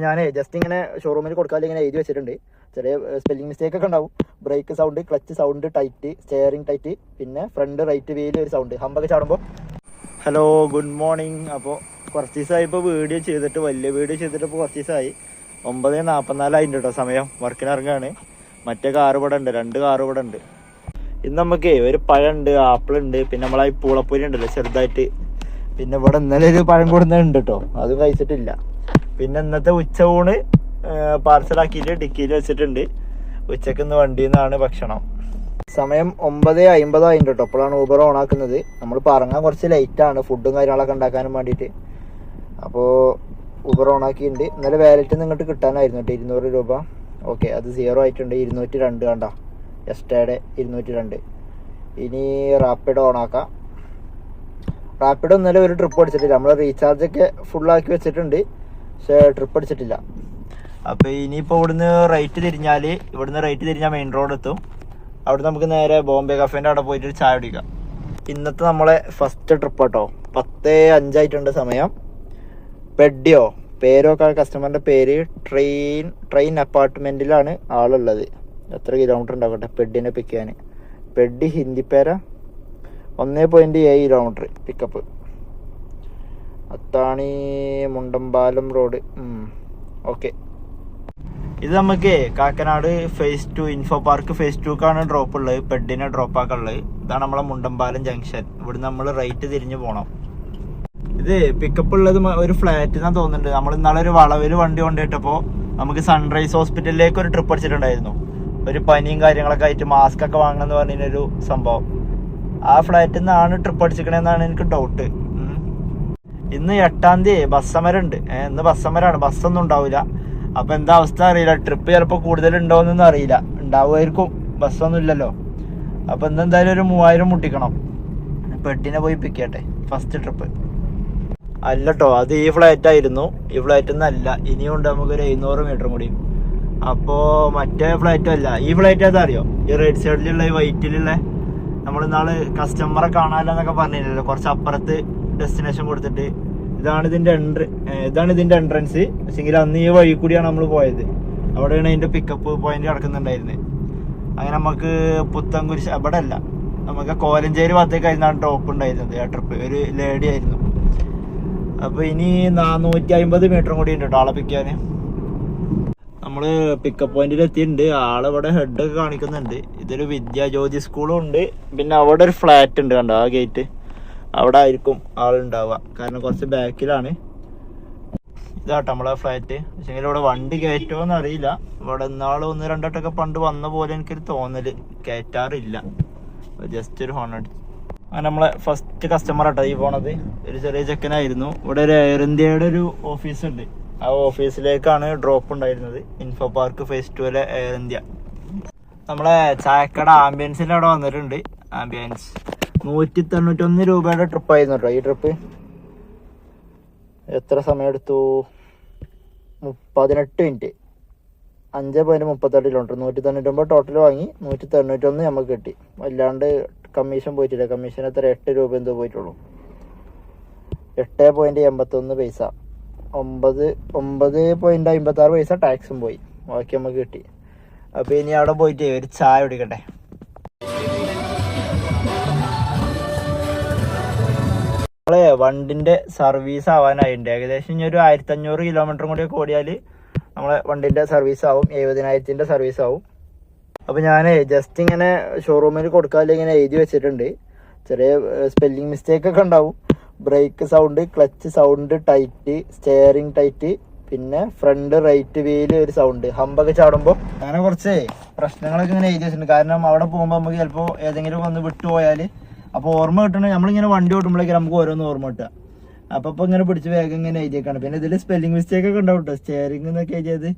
അപ്പോൾ ഞാൻ ജസ്റ്റ് ഇങ്ങനെ ഷോറൂമിൽ കൊടുക്കാതെ ഇങ്ങനെ എഴുതി വെച്ചിട്ടുണ്ട്. ചെറിയ സ്പെല്ലിംഗ് മിസ്റ്റേക്ക് ഒക്കെ ഉണ്ടാവും. Brake sound clutch sound tight steering tight പിന്നെ ഫ്രണ്ട് റൈറ്റ് വീൽ ഒരു സൗണ്ട് ഹമ്പൊക്കെ ചാടുമ്പോൾ ഹലോ ഗുഡ് മോർണിംഗ് അപ്പോൾ കുറച്ച് ദിവസമായി വീഡിയോ ചെയ്തിട്ട് വലിയ വീഡിയോ ചെയ്തിട്ട് ഇപ്പോൾ കുറച്ച് ദിവസമായി. ഒമ്പത് നാൽപ്പത്തിനാലായിട്ടുണ്ട് കേട്ടോ സമയം. വർക്കിന് ഇറങ്ങുകയാണ് മറ്റേ കാറ് ഇവിടെ ഉണ്ട്. രണ്ട് കാറ് ഇവിടെ ഉണ്ട്. ഇന്ന് നമുക്ക് ഒരു പഴമുണ്ട് ആപ്പിൾ ഉണ്ട്. പിന്നെ നമ്മളെ ഈ പൂളപ്പൊരി ഉണ്ടല്ലോ ചെറുതായിട്ട്. പിന്നെ ഇവിടെ ഇന്നലെ ഒരു പഴം കൊടുക്കുന്നുണ്ട് കേട്ടോ അത് കഴിച്ചിട്ടില്ല. പിന്നെ ഇന്നത്തെ ഉച്ചയൂണ് പാർസലാക്കിയിട്ട് ഡിക്കിയിൽ വെച്ചിട്ടുണ്ട്. ഉച്ചയ്ക്ക് ഇന്ന് വണ്ടിയിൽ നിന്നാണ് ഭക്ഷണം. സമയം ഒമ്പത് അമ്പതായിട്ടുണ്ട് കേട്ടോ അപ്പോഴാണ് ഊബർ ഓൺ ആക്കുന്നത്. നമ്മൾ പറങ്ങാൻ കുറച്ച് ലേറ്റ് ആണ്. ഫുഡും കാര്യങ്ങളൊക്കെ ഉണ്ടാക്കാനും വേണ്ടിയിട്ട്. അപ്പോൾ ഊബർ ഓൺ ആക്കിയിട്ടുണ്ട്. ഇന്നലെ വാലറ്റ് നിങ്ങോട്ട് കിട്ടാനായിരുന്നു കേട്ടോ ഇരുന്നൂറ് രൂപ. ഓക്കെ അത് സീറോ ആയിട്ടുണ്ട്. ഇരുന്നൂറ്റി രണ്ട് കണ്ട. എസ്റ്റേഡ് ഇരുന്നൂറ്റി രണ്ട് ഇനി റാപ്പിഡ് ഓൺ ആക്കാം. റാപ്പിഡ് ഇന്നലെ ഒരു ട്രിപ്പ് അടിച്ചിട്ടില്ല. നമ്മൾ റീചാർജ് ഒക്കെ ഫുള്ളാക്കി വെച്ചിട്ടുണ്ട്. പക്ഷേ ട്രിപ്പ് അടിച്ചിട്ടില്ല. അപ്പോൾ ഇനിയിപ്പോൾ ഇവിടുന്ന് റൈറ്റ് തിരിഞ്ഞാൽ ഇവിടുന്ന് റൈറ്റ് തിരിഞ്ഞാൽ മെയിൻ റോഡ് എത്തും. അവിടെ നമുക്ക് നേരെ ബോംബെ കഫേന്റെ അവിടെ പോയിട്ട് ചായ കുടിക്കാം. ഇന്നത്തെ നമ്മളെ ഫസ്റ്റ് ട്രിപ്പ് കേട്ടോ പത്ത് അഞ്ചായിട്ടുണ്ട് സമയം. പെഡിയോ പേരൊക്കെ കസ്റ്റമറിന്റെ പേര് ട്രെയിൻ ട്രെയിൻ അപ്പാർട്ട്മെന്റിലാണ് ആളുള്ളത്. എത്ര കിലോമീറ്റർ ഉണ്ടാകട്ടെ പെഡിനെ പിക്ക് ചെയ്യാൻ പെഡി ഹിന്ദി പേര. ഒന്നേ പോയിന്റ് ഏഴ് kilometre pickup Athani Mundampalam road. Okay. ഇത് നമുക്ക് Kakkanad phase two info park phase ടുക്കാണ് drop ഉള്ളത്. പെഡിനെ ഡ്രോപ്പ് ആക്കാനുള്ളത്. ഇതാണ് നമ്മളെ മുണ്ടമ്പാലം ജംഗ്ഷൻ ഇവിടുന്ന് നമ്മൾ റൈറ്റ് തിരിഞ്ഞു പോകണം ഇത് പിക്കപ്പ് ഉള്ളത് ഒരു ഫ്ലാറ്റ് എന്നാ തോന്നുന്നുണ്ട്. നമ്മൾ ഇന്നാളെ ഒരു വളവിൽ വണ്ടി കൊണ്ടുപോയിട്ടപ്പോ നമുക്ക് സൺറൈസ് ഹോസ്പിറ്റലിലേക്ക് ഒരു ട്രിപ്പ് അടിച്ചിട്ടുണ്ടായിരുന്നു. ഒരു പനിയും കാര്യങ്ങളൊക്കെ ആയിട്ട് മാസ്ക് ഒക്കെ വാങ്ങണമെന്ന് പറഞ്ഞൊരു സംഭവം. ആ ഫ്ലാറ്റിൽ നിന്നാണ് ട്രിപ്പ് അടിച്ചിക്കണെന്നാണ് എനിക്ക് ഡൗട്ട് ഇന്ന് എട്ടാം തീയതി ബസ് സമരം ഉണ്ട് ഏ, ഇന്ന് ബസ് സമരമാണ് ബസ്സൊന്നും ഉണ്ടാവില്ല അപ്പൊ എന്താ അവസ്ഥ അറിയില്ല. ട്രിപ്പ് ചിലപ്പോൾ കൂടുതൽ ഉണ്ടോന്നൊന്നും അറിയില്ല. ഉണ്ടാവുമായിരിക്കും. ബസ്സൊന്നും ഇല്ലല്ലോ അപ്പൊ ഇന്ന് എന്തായാലും ഒരു മൂവായിരം മുട്ടിക്കണം. പെട്ടിനെ പോയി പിക്കട്ടെ ഫസ്റ്റ് ട്രിപ്പ് അല്ലട്ടോ അത് ഈ ഫ്ലാറ്റ് ആയിരുന്നു. ഈ ഫ്ലൈറ്റ് ഒന്നല്ല ഇനിയും ഉണ്ട് നമുക്കൊരു എഴുന്നൂറ് മീറ്റർ കൂടി. അപ്പോൾ മറ്റേ ഫ്ലാറ്റും അല്ല. ഈ ഫ്ലാറ്റ് ഏതാ അറിയോ? ഈ റൈറ്റ് സൈഡിലുള്ള ഈ വൈറ്റിലുള്ള നമ്മൾ ഇന്നാൾ കസ്റ്റമറെ കാണാനെന്നൊക്കെ പറഞ്ഞില്ലല്ലോ കുറച്ച് അപ്പുറത്ത് ഡെസ്റ്റിനേഷൻ കൊടുത്തിട്ട് ഇതാണ് ഇതിന്റെ എൻട്ര ഇതാണ് ഇതിന്റെ എൻട്രൻസ് പക്ഷെങ്കിൽ അന്ന് ഈ വഴി കൂടിയാണ് നമ്മൾ പോയത്. അവിടെയാണ് അതിന്റെ പിക്കപ്പ് പോയിന്റ് കിടക്കുന്നുണ്ടായിരുന്നത് അങ്ങനെ നമുക്ക് പുത്തൻകുരിശ് അവിടെ അല്ല. നമുക്ക് കോലഞ്ചേരി ഭാഗത്തേക്കായിരുന്നു ടോപ്പ് ഉണ്ടായിരുന്നത് ആ ട്രിപ്പ് ഒരു ലേഡി ആയിരുന്നു. അപ്പൊ ഇനി നാനൂറ്റി അമ്പത് മീറ്ററും കൂടി ഉണ്ട് കേട്ടോ ആളെ പിക്കാന് നമ്മൾ പിക്കപ്പ് പോയിന്റിൽ എത്തിയിട്ടുണ്ട്. ആളിവിടെ ഒക്കെ കാണിക്കുന്നുണ്ട്. ഇതൊരു വിദ്യാജ്യോതി സ്കൂളും ഉണ്ട്. പിന്നെ അവിടെ ഒരു ഫ്ലാറ്റ് ഉണ്ട് കണ്ടോ? ആ ഗേറ്റ് അവിടെ ആയിരിക്കും ആളുണ്ടാവുക. കാരണം കുറച്ച് ബാക്കിലാണ്. ഇതാട്ടോ നമ്മളെ ഫ്ലാറ്റ് പക്ഷേ ഇവിടെ വണ്ടി കയറ്റുമോന്ന് അറിയില്ല. ഇവിടെ ഇന്നാൾ ഒന്ന് രണ്ടോട്ടൊക്കെ പണ്ട് വന്ന പോലെ എനിക്കൊരു തോന്നൽ. കയറ്റാറില്ല. ജസ്റ്റ് ഒരു ഹോൺ അടിച്ചു. അങ്ങനെ നമ്മളെ ഫസ്റ്റ് കസ്റ്റമർ ആട്ടോ ഈ പോണത്. ഒരു ചെറിയ ചെക്കനായിരുന്നു. ഇവിടെ ഒരു എയർ ഇന്ത്യയുടെ ഒരു ഓഫീസ് ഉണ്ട്. ആ ഓഫീസിലേക്കാണ് ഡ്രോപ്പ് ഉണ്ടായിരുന്നത്. ഇൻഫോ പാർക്ക് ഫേസ് ടുവിലെ എയർ ഇന്ത്യ നമ്മളെ ചായക്കട ആംബിയൻസിൽ അവിടെ വന്നിട്ടുണ്ട്. ആംബിയൻസ് നൂറ്റി തൊണ്ണൂറ്റൊന്ന് രൂപയുടെ ട്രിപ്പ് ആയിരുന്നു കേട്ടോ ഈ ട്രിപ്പ് എത്ര സമയം എടുത്തു മു- പതിനെട്ട് മിനിറ്റ് അഞ്ച് പോയിന്റ് മുപ്പത്തെട്ട് കിലോമീറ്റർ നൂറ്റി തൊണ്ണൂറ്റൊമ്പത് ടോട്ടൽ വാങ്ങി. നൂറ്റി തൊണ്ണൂറ്റൊന്ന് നമുക്ക് കിട്ടി. അല്ലാണ്ട് കമ്മീഷൻ പോയിട്ടില്ല. കമ്മീഷൻ എത്ര? എട്ട് രൂപ എന്തോ പോയിട്ടുള്ളൂ. എട്ട് പോയിന്റ് എൺപത്തൊന്ന് പൈസ. ഒമ്പത് ഒമ്പത് പോയിന്റ് അമ്പത്തി ആറ് പൈസ ടാക്സും പോയി. ബാക്കി നമുക്ക് കിട്ടി. അപ്പൊ ഇനി അവിടെ പോയിട്ട് ഒരു ചായ കുടിക്കട്ടെ. നമ്മളെ വണ്ടിന്റെ സർവീസ് ആവാനായിട്ടുണ്ട് ഏകദേശം ഇനി ഒരു ആയിരത്തി അഞ്ഞൂറ് കിലോമീറ്റർ കൂടി ഓടിയാൽ നമ്മളെ വണ്ടിന്റെ സർവീസ് ആവും. എഴുപതിനായിരത്തിന്റെ സർവീസ് ആവും. അപ്പൊ ഞാൻ ജസ്റ്റ് ഇങ്ങനെ ഷോറൂമിൽ കൊടുക്കാതെ ഇങ്ങനെ എഴുതി വെച്ചിട്ടുണ്ട്. ചെറിയ സ്പെല്ലിംഗ് മിസ്റ്റേക്ക് ഒക്കെ ഉണ്ടാവും. Brake sound clutch sound tight steering tight പിന്നെ ഫ്രണ്ട് റൈറ്റ് വീൽ ഒരു സൗണ്ട് ഹമ്പൊക്കെ ചാടുമ്പോൾ അങ്ങനെ കുറച്ച് പ്രശ്നങ്ങളൊക്കെ ഇങ്ങനെ എഴുതി വെച്ചിട്ടുണ്ട്. കാരണം അവിടെ പോകുമ്പോൾ നമുക്ക് ചിലപ്പോൾ ഏതെങ്കിലും ഒന്ന് വിട്ടുപോയാൽ അപ്പോൾ ഓർമ്മ കിട്ടണ നമ്മളിങ്ങനെ വണ്ടി ഓട്ടുമ്പോഴേക്കും നമുക്ക് ഓരോന്ന് ഓർമ്മ കിട്ടുക. അപ്പൊ ഇപ്പൊ ഇങ്ങനെ പിടിച്ച് വേഗം ഇങ്ങനെ എഴുതിയേക്കാണ്. പിന്നെ ഇതിൽ സ്പെല്ലിംഗ് മിസ്റ്റേക്ക് ഒക്കെ ഉണ്ടാവും കേട്ടോ സ്റ്റിയറിംഗ് എന്നൊക്കെ എഴുതിയത്.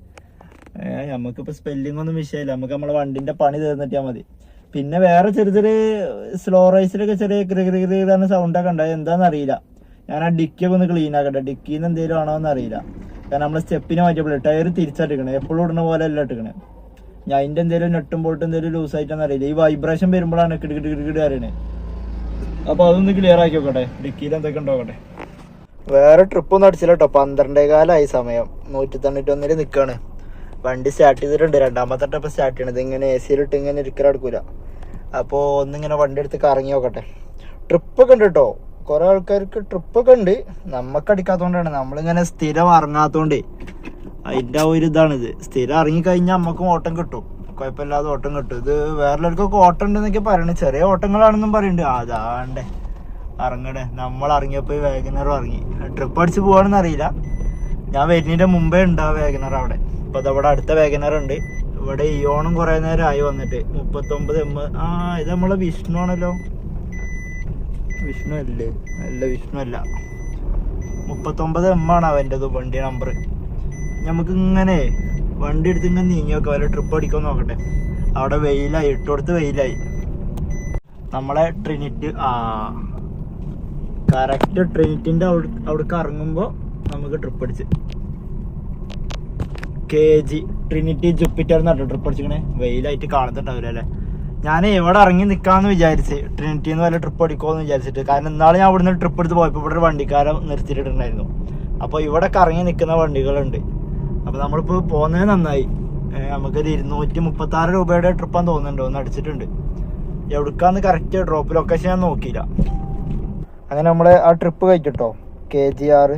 നമുക്കിപ്പോൾ നമുക്കിപ്പോ സ്പെല്ലിംഗ് ഒന്നും വിഷയമില്ല. നമുക്ക് നമ്മളെ വണ്ടിന്റെ പണി തീർന്നിട്ടാ മതി. പിന്നെ വേറെ ചെറിയ ചെറിയ സ്ലോ റൈസിലൊക്കെ ചെറിയ ക്രിക്രിക്കുന്ന സൗണ്ട് ഒക്കെ ഉണ്ടായി. എന്താണെന്ന് അറിയില്ല. ഞാൻ ആ ഡിക്കി ഒക്കെ ഒന്ന് ക്ലീൻ ആക്കട്ടെ. ഡിക്കിന്ന് എന്തെങ്കിലും ആണോ എന്ന് അറിയില്ല. കാരണം നമ്മൾ സ്റ്റെപ്പിന് മാറ്റിയപ്പോൾ ടയർ തിരിച്ചടിക്കണേ. എപ്പോഴും ഇടുന്ന പോലെ അല്ല ഇട്ടിക്കണേ. ഞാൻ അതിന്റെ എന്തെങ്കിലും നെട്ടും പോയിട്ട് എന്തെങ്കിലും ലൂസ് ആയിട്ടാണെന്ന് അറിയില്ല. ഈ വൈബ്രേഷൻ വരുമ്പോഴാണ് കിടി കിടി കിടി കിടി അറിയണേ. അപ്പൊ അതൊന്ന് ക്ലിയർ ആക്കി നോക്കട്ടെ ഡിക്കിയിൽ എന്തൊക്കെ ഉണ്ടാവട്ടെ? വേറെ ട്രിപ്പ് ഒന്നും അടിച്ചില്ല കേട്ടോ പന്ത്രണ്ടേ കാലമായി സമയം. നൂറ്റി തൊണ്ണൂറ്റൊന്നിൽ നിക്കാണ്. വണ്ടി സ്റ്റാർട്ട് ചെയ്തിട്ടുണ്ട്. രണ്ടാമത്തെ ട്രിപ്പ് സ്റ്റാർട്ട് ചെയ്യണത് ഇങ്ങനെ എ സിയിലിട്ട് ഇങ്ങനെ ഇരിക്കാൻ എടുക്കൂല അപ്പോൾ ഒന്നിങ്ങനെ വണ്ടി എടുത്ത് കറങ്ങി നോക്കട്ടെ ട്രിപ്പ് ഒക്കെ ഉണ്ട് കേട്ടോ കുറെ ആൾക്കാർക്ക് ട്രിപ്പൊക്കെ ഉണ്ട്. നമുക്ക് അടിക്കാത്തതുകൊണ്ടാണ് നമ്മളിങ്ങനെ സ്ഥിരം ഇറങ്ങാത്തോണ്ടേ. അതിന്റെ ആ ഒരു ഇതാണിത്. സ്ഥിരം ഇറങ്ങിക്കഴിഞ്ഞാൽ നമുക്കും ഓട്ടം കിട്ടും. കുഴപ്പമില്ലാതെ ഓട്ടം കിട്ടും. ഇത് വേറെല്ലാവർക്കൊക്കെ ഓട്ടം ഉണ്ടെന്നൊക്കെ പറയണേ. ചെറിയ ഓട്ടങ്ങളാണെന്നും പറയുന്നുണ്ട് അതാണ്ടേ. ഇറങ്ങണേ. നമ്മൾ ഇറങ്ങിയപ്പോ വേഗനർ ഇറങ്ങി. ട്രിപ്പ് അടിച്ച് പോവാണെന്ന് അറിയില്ല. ഞാൻ വരുന്നതിന്റെ മുമ്പേ ഉണ്ട് ആ വേഗനർ അവിടെ. ഇപ്പൊ അതവിടെ അടുത്ത വേഗനർ ഉണ്ട്. ഇവിടെ ഇയോണും കുറെ നേരം ആയി വന്നിട്ട്. മുപ്പത്തൊമ്പത് എം ആ ഇത് നമ്മളെ വിഷ്ണു ആണല്ലോ. വിഷ്ണു അല്ലേ? അല്ല വിഷ്ണു അല്ല. മുപ്പത്തൊമ്പത് എം ആണ് അവന്റെത് വണ്ടി നമ്പർ നമുക്ക് ഇങ്ങനെ വണ്ടി എടുത്ത് ഇങ്ങനെ നീങ്ങി നോക്കാം വല്ല ട്രിപ്പ് അടിക്കാൻ നോക്കട്ടെ. അവിടെ വെയിലായി ഇട്ടുകൊടുത്ത് വെയിലായി. നമ്മളെ ട്രിനിറ്റ് ആ കറക്റ്റ് ട്രിനിറ്റിന്റെ അവിടെ അവിടേക്ക് ഇറങ്ങുമ്പോൾ നമുക്ക് ട്രിപ്പ് അടിച്ച്. കെ ജി ട്രിനിറ്റി ജുപ്പിറ്റർ എന്നിട്ട് ട്രിപ്പ് അടിച്ചിങ്ങനെ വെയിലായിട്ട് കാണുന്നുണ്ടാവില്ല ഞാൻ ഇവിടെ ഇറങ്ങി നിൽക്കാമെന്ന് വിചാരിച്ച് ട്രിനിറ്റിന്ന് വല്ല ട്രിപ്പ് അടിക്കുമെന്ന് വിചാരിച്ചിട്ട്. കാരണം ഇന്നാളെ ഞാൻ അവിടുന്ന് ട്രിപ്പ് എടുത്ത് പോയപ്പോൾ ഇവിടെ ഒരു വണ്ടിക്കാരൻ നിർത്തിയിട്ടുണ്ടായിരുന്നു അപ്പോൾ ഇവിടെ കറങ്ങി നിൽക്കുന്ന വണ്ടികളുണ്ട്. അപ്പോൾ നമ്മളിപ്പോൾ പോകുന്നത് നന്നായി. നമുക്കൊരു ഇരുന്നൂറ്റി മുപ്പത്തി ആറ് രൂപയുടെ ട്രിപ്പാന്ന് തോന്നുന്നുണ്ട്. ഒന്ന് അടിച്ചിട്ടുണ്ട്. എവിടുക്കാന്ന് കറക്റ്റ് ഡ്രോപ്പ് ലൊക്കേഷൻ ഞാൻ നോക്കിയില്ല. അങ്ങനെ നമ്മൾ ആ trip കഴിച്ചിട്ടോ? K G R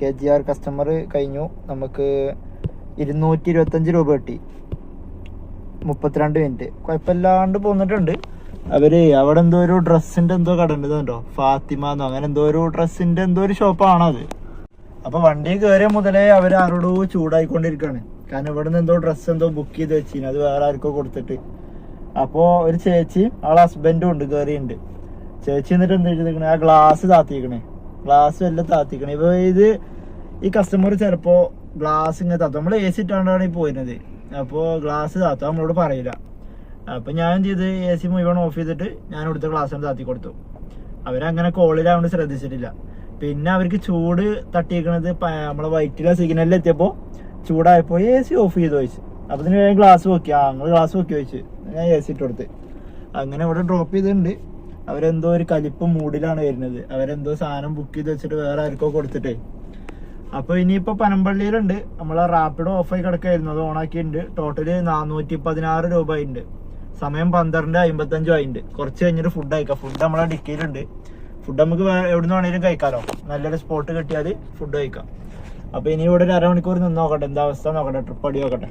K G R customer കഴിഞ്ഞു. നമുക്ക് ഇരുന്നൂറ്റി ഇരുപത്തഞ്ച് രൂപ കിട്ടി. മുപ്പത്തിരണ്ട് മിനിറ്റ് കുഴപ്പമില്ലാണ്ട് പോന്നിട്ടുണ്ട്. അവർ അവിടെ എന്തോ ഒരു ഡ്രസ്സിന്റെ എന്തോ കട ഫാത്തിമ എന്നോ അങ്ങനെ എന്തോ ഒരു ഡ്രസ്സിന്റെ എന്തോ ഒരു ഷോപ്പാണ് അത്? അപ്പൊ വണ്ടി കയറിയ മുതലേ അവർ ആരോടോ ചൂടായിക്കൊണ്ടിരിക്കാണ്. കാരണം ഇവിടെ നിന്ന് എന്തോ ഡ്രസ്സ് എന്തോ ബുക്ക് ചെയ്ത് വെച്ചിന്. അത് വേറെ ആർക്കോ കൊടുത്തിട്ട്. അപ്പോ ഒരു ചേച്ചി ആളെ ഹസ്ബൻഡും ഉണ്ട് കയറിയുണ്ട് ചേച്ചി എന്നിട്ട് എന്താ ചെയ്തിരിക്കണേ? ആ ഗ്ലാസ് താത്തിക്കണേ ഗ്ലാസ് എല്ലാം താത്തിക്കണേ. ഇപ്പൊ ഇത് ഈ കസ്റ്റമർ ചിലപ്പോ ഗ്ലാസ് ഇങ്ങനെ താത്തും. നമ്മൾ എ സി ഇട്ടാണ്ടാണ് ഈ പോയിരുന്നത്. അപ്പോ ഗ്ലാസ് താത്തും. നമ്മളോട് പറയില്ല. അപ്പൊ ഞാൻ ചെയ്ത്? എ സി മുഴുവൻ ഓഫ് ചെയ്തിട്ട് ഞാൻ ഇവിടുത്തെ ഗ്ലാസ് താത്തി കൊടുത്തു അവരങ്ങനെ കോളിലാവണ്ട് ശ്രദ്ധിച്ചിട്ടില്ല. പിന്നെ അവർക്ക് ചൂട് തട്ടിയിരിക്കണത് പ- നമ്മളെ വൈറ്റിലെ സിഗ്നലിൽ എത്തിയപ്പോൾ ചൂടായപ്പോ എ സി ഓഫ് ചെയ്ത് വെച്ച് അപ്പൊ ഇതിന് വേഗം ഗ്ലാസ് നോക്കി ആ ഞങ്ങൾ ഗ്ലാസ് നോക്കി വെച്ച് ഞാൻ എ സി ഇട്ട് കൊടുത്ത്. അങ്ങനെ ഇവിടെ ഡ്രോപ്പ് ചെയ്തിട്ടുണ്ട്. അവരെന്തോ ഒരു കലിപ്പ് മൂഡിലാണ് വരുന്നത്. അവരെന്തോ സാധനം ബുക്ക് ചെയ്ത് വെച്ചിട്ട് വേറെ ആർക്കോ കൊടുത്തിട്ടേ. അപ്പൊ ഇനിയിപ്പോ പനമ്പള്ളിയിലുണ്ട്. നമ്മളെ റാപ്പിഡോ ഓഫായി കിടക്കായിരുന്നു. അത് ഓണാക്കിയിട്ടുണ്ട്. ടോട്ടൽ നാനൂറ്റി പതിനാറ് രൂപ ഉണ്ട് സമയം പന്ത്രണ്ട് അമ്പത്തഞ്ചും ആയിട്ടുണ്ട്. കുറച്ച് കഴിഞ്ഞിട്ട് ഫുഡ് അയക്കാം ഫുഡ് നമ്മളെ ഡിക്കിയിലുണ്ട് ഫുഡ് നമുക്ക് എവിടുന്ന് വേണേലും കഴിക്കാലോ. നല്ലൊരു സ്പോട്ട് കിട്ടിയാൽ ഫുഡ് കഴിക്കാം. അപ്പൊ ഇനി ഇവിടെ ഒരു അരമണിക്കൂർ നിന്ന് നോക്കട്ടെ. എന്താ അവസ്ഥ നോക്കട്ടെ. ട്രിപ്പ് അടി നോക്കട്ടെ.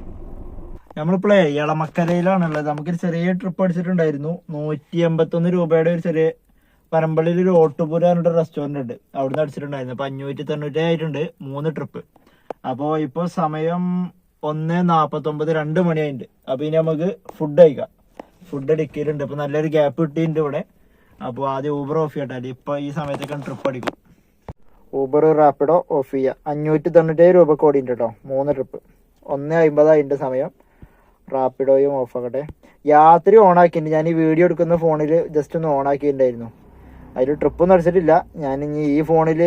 നമ്മളിപ്പോഴേ ഇളമക്കരയിലാണുള്ളത് നമുക്കൊരു ചെറിയ ട്രിപ്പ് അടിച്ചിട്ടുണ്ടായിരുന്നു. നൂറ്റി എൺപത്തൊന്ന് രൂപയുടെ ഒരു ചെറിയ പരമ്പള്ളിയിൽ ഒരു ഓട്ടുപുര പറഞ്ഞിട്ട് റെസ്റ്റോറന്റ് ഉണ്ട്. അവിടുന്ന് അടിച്ചിട്ടുണ്ടായിരുന്നു. അപ്പൊ അഞ്ഞൂറ്റി തൊണ്ണൂറ്റി ആയിട്ടുണ്ട് മൂന്ന് ട്രിപ്പ് അപ്പോൾ ഇപ്പോൾ സമയം ഒന്ന് നാപ്പത്തൊമ്പത് രണ്ട് മണിയായിട്ടുണ്ട്. അപ്പൊ ഇനി നമുക്ക് ഫുഡ് കഴിക്കാം. ഫുഡ് ഡിക്കിയിലുണ്ട് അപ്പോൾ നല്ലൊരു ഗ്യാപ്പ് കിട്ടിയിട്ടുണ്ട് ഇവിടെ. അപ്പോൾ ആദ്യം ഊബർ ഓഫ് ചെയ്യട്ടെ. ഇപ്പൊ ഈ സമയത്തൊക്കെ ട്രിപ്പ് അടിക്കും. ഊബർ റാപ്പിഡോ ഓഫ് ചെയ്യുക അഞ്ഞൂറ്റി തൊണ്ണൂറ്റേഴ് രൂപ കോടി കേട്ടോ മൂന്ന് ട്രിപ്പ് ഒന്ന് അമ്പതായിട്ട് സമയം. റാപ്പിഡോയും ഓഫ് ആക്കട്ടെ ഓൺ ആക്കിയിട്ടുണ്ട്. ഞാൻ ഈ വീഡിയോ എടുക്കുന്ന ഫോണിൽ ജസ്റ്റ് ഒന്ന് ഓൺ ആക്കിയിട്ടുണ്ടായിരുന്നു. അതിൽ ട്രിപ്പൊന്നും അടിച്ചിട്ടില്ല. ഞാൻ ഇനി ഈ ഫോണിൽ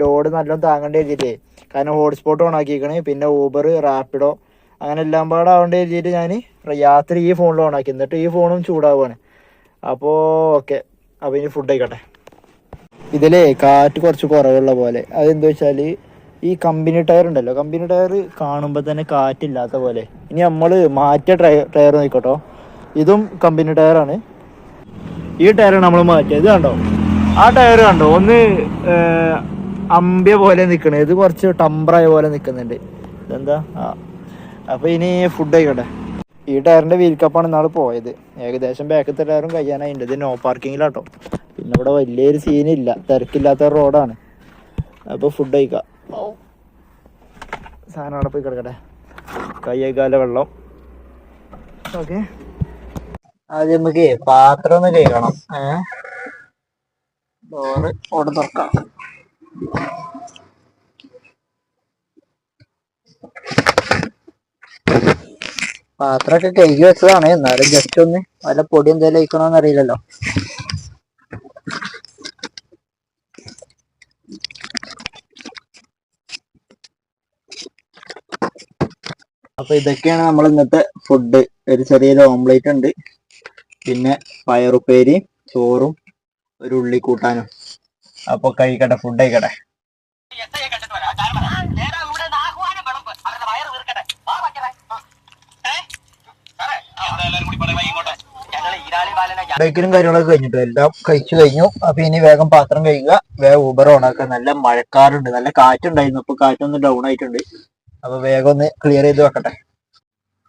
ലോഡ് നല്ലോണം താങ്ങേണ്ടി എഴുതിയിട്ടേ. കാരണം ഹോട്ട്സ്പോട്ട് ഓൺ ആക്കിയിരിക്കണേ. പിന്നെ ഊബർ റാപ്പിഡോ അങ്ങനെ എല്ലാം പാടെ ആവേണ്ടി എഴുതിയിട്ട് ഞാൻ യാത്രി ഈ ഫോണിൽ ഓൺ ആക്കി. എന്നിട്ട് ഈ ഫോണും ചൂടാവുകയാണ് അപ്പോൾ ഓക്കെ അപ്പോൾ ഇനി ഫുഡ് ആയിക്കോട്ടെ ഇതിലേ കാറ്റ് കുറച്ച് കുറവുള്ള പോലെ. അതെന്താ വെച്ചാൽ ഈ കമ്പനി ടയർ ഉണ്ടല്ലോ കമ്പനി ടയർ കാണുമ്പോൾ തന്നെ കാറ്റില്ലാത്ത പോലെ. ഇനി നമ്മൾ മാറ്റിയ ടയർ ടയർ നോക്കട്ടോ ഇതും കമ്പനി ടയറാണ് ഈ ടയർ നമ്മൾ മാറ്റിയത് കണ്ടോ? ആ ടയർ കണ്ടോ? ഒന്ന് അമ്പ്യ പോലെ നിൽക്കണേ ഇത് കുറച്ച് ടംബറായ പോലെ നിൽക്കുന്നുണ്ട് ഇതെന്താ? ആ. അപ്പൊ ഇനി ഫുഡ് ആയിക്കോട്ടെ ഈ ടയറിന്റെ വീൽ കപ്പാണ് ഇന്നാൾ പോയത്. ഏകദേശം ബാക്കത്തെ ടയറും കഴിയാനായിട്ടുണ്ട് ഇത് നോ പാർക്കിങ്ങിലാട്ടോ പിന്നെ ഇവിടെ വലിയൊരു സീനില്ല തിരക്കില്ലാത്ത റോഡാണ് അപ്പൊ ഫുഡ് കഴിക്കാം. സാധനം അവിടെ പോയി കിടക്കട്ടെ. കൈ വെള്ളം. ഓക്കെ. ആദ്യം നമുക്ക് പാത്രം ഒന്ന് കഴിക്കണം ഏഹ് ഡോറ് ഓട് തുറക്കാം. പാത്രമൊക്കെ കഴുകി വെച്ചതാണ്. എന്നാലും ജസ്റ്റ് ഒന്ന് വല്ല പൊടി എന്തെങ്കിലും അയക്കണോന്ന് അറിയില്ലല്ലോ. അപ്പൊ ഇതൊക്കെയാണ് നമ്മൾ ഇന്നത്തെ ഫുഡ് ഒരു ചെറിയൊരു ഓംലേറ്റ് ഉണ്ട്. പിന്നെ പയറുപ്പേരി ചോറും ഒരു ഉള്ളി കൂട്ടാനും അപ്പൊ കഴിക്കട്ടെ ഫുഡ് കഴിക്കട്ടെ. ബേക്കലും കാര്യങ്ങളൊക്കെ കഴിഞ്ഞിട്ട്? എല്ലാം കഴിച്ചു കഴിഞ്ഞു. അപ്പൊ ഇനി വേഗം പാത്രം കഴിയുക വേഗം ഊബർ ഓണാക്കുക. നല്ല മഴക്കാറുണ്ട്. നല്ല കാറ്റുണ്ടായിരുന്നു. അപ്പൊ കാറ്റൊന്ന് ഡൗൺ ആയിട്ടുണ്ട്. അപ്പൊ വേഗം ഒന്ന് ക്ലിയർ ചെയ്ത് വെക്കട്ടെ.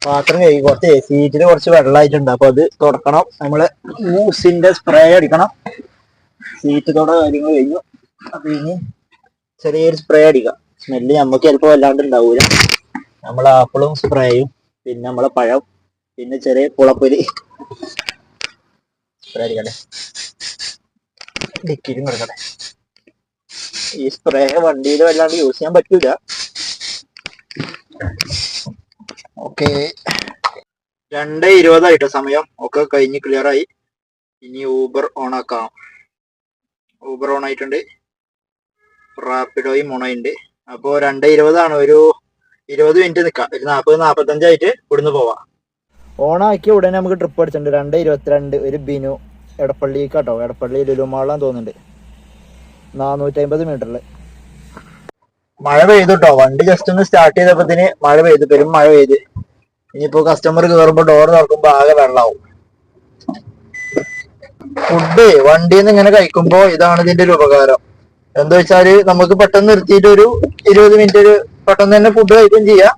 പാത്രം കഴുകി. കുറച്ച് സീറ്റിൽ കുറച്ച് വെള്ളമായിട്ടുണ്ട് അപ്പൊ അത് തുടക്കണം. നമ്മൾ മൂസിന്റെ സ്പ്രേ അടിക്കണം. സീറ്റ് തുട കാര്യങ്ങൾ കഴിഞ്ഞു. അപ്പൊ ഇനി ചെറിയൊരു സ്പ്രേ അടിക്കാം സ്മെല്ല് നമുക്ക് ചിലപ്പോ വല്ലാണ്ട് ഉണ്ടാവൂല. നമ്മൾ ആപ്പിളും സ്പ്രേയും പിന്നെ നമ്മളെ പഴം പിന്നെ ചെറിയ പുളപ്പൊരി. സ്പ്രേ ഡിക്കിലും കൊടുക്കട്ടെ ഈ സ്പ്രേ വണ്ടിയിൽ വല്ലാണ്ട് യൂസ് ചെയ്യാൻ പറ്റൂല. ഓക്കെ. രണ്ട് ഇരുപതായിട്ടോ സമയം. ഒക്കെ കഴിഞ്ഞ് ക്ലിയർ ആയി. ഇനി ഊബർ ഓൺ ആക്കാം ഊബർ ഓൺ ആയിട്ടുണ്ട് റാപ്പിഡോയും ഓൺ ആയിട്ടുണ്ട് അപ്പോ രണ്ട് ഇരുപതാണ്. ഒരു ഇരുപത് മിനിറ്റ് നിൽക്കാം ഒരു നാൽപ്പത് നാൽപ്പത്തഞ്ചായിട്ട് ഇവിടുന്ന് പോവാം. ഓണാക്കിയ ഉടനെ നമുക്ക് ട്രിപ്പ് അടിച്ചിട്ടുണ്ട്. രണ്ട് ഇരുപത്തിരണ്ട് ഒരു ബിനു എടപ്പള്ളിക്കാട്ടോ എടപ്പള്ളി ലുലുമാളാന്ന് തോന്നുന്നുണ്ട്. നാനൂറ്റി അമ്പത് മീറ്ററിൽ മഴ പെയ്തു കേട്ടോ വണ്ടി ജസ്റ്റ് ഒന്ന് സ്റ്റാർട്ട് ചെയ്തപ്പോത്തിന് മഴ പെയ്തു. പെരും മഴ പെയ്ത്. ഇനിയിപ്പോ കസ്റ്റമർ കയറുമ്പോ ഡോർ തുറക്കുമ്പോ ആകെ വെള്ളമാവും ഫുഡ് വണ്ടിയിൽ നിന്ന് ഇങ്ങനെ കഴിക്കുമ്പോ ഇതാണ് ഇതിന്റെ ഒരു ഉപകാരം. എന്താ വെച്ചാൽ നമുക്ക് പെട്ടെന്ന് നിർത്തിയിട്ട് ഒരു ഇരുപത് മിനിറ്റ് ഒരു പെട്ടെന്ന് തന്നെ ഫുഡ് കഴിക്കുകയും ചെയ്യാം.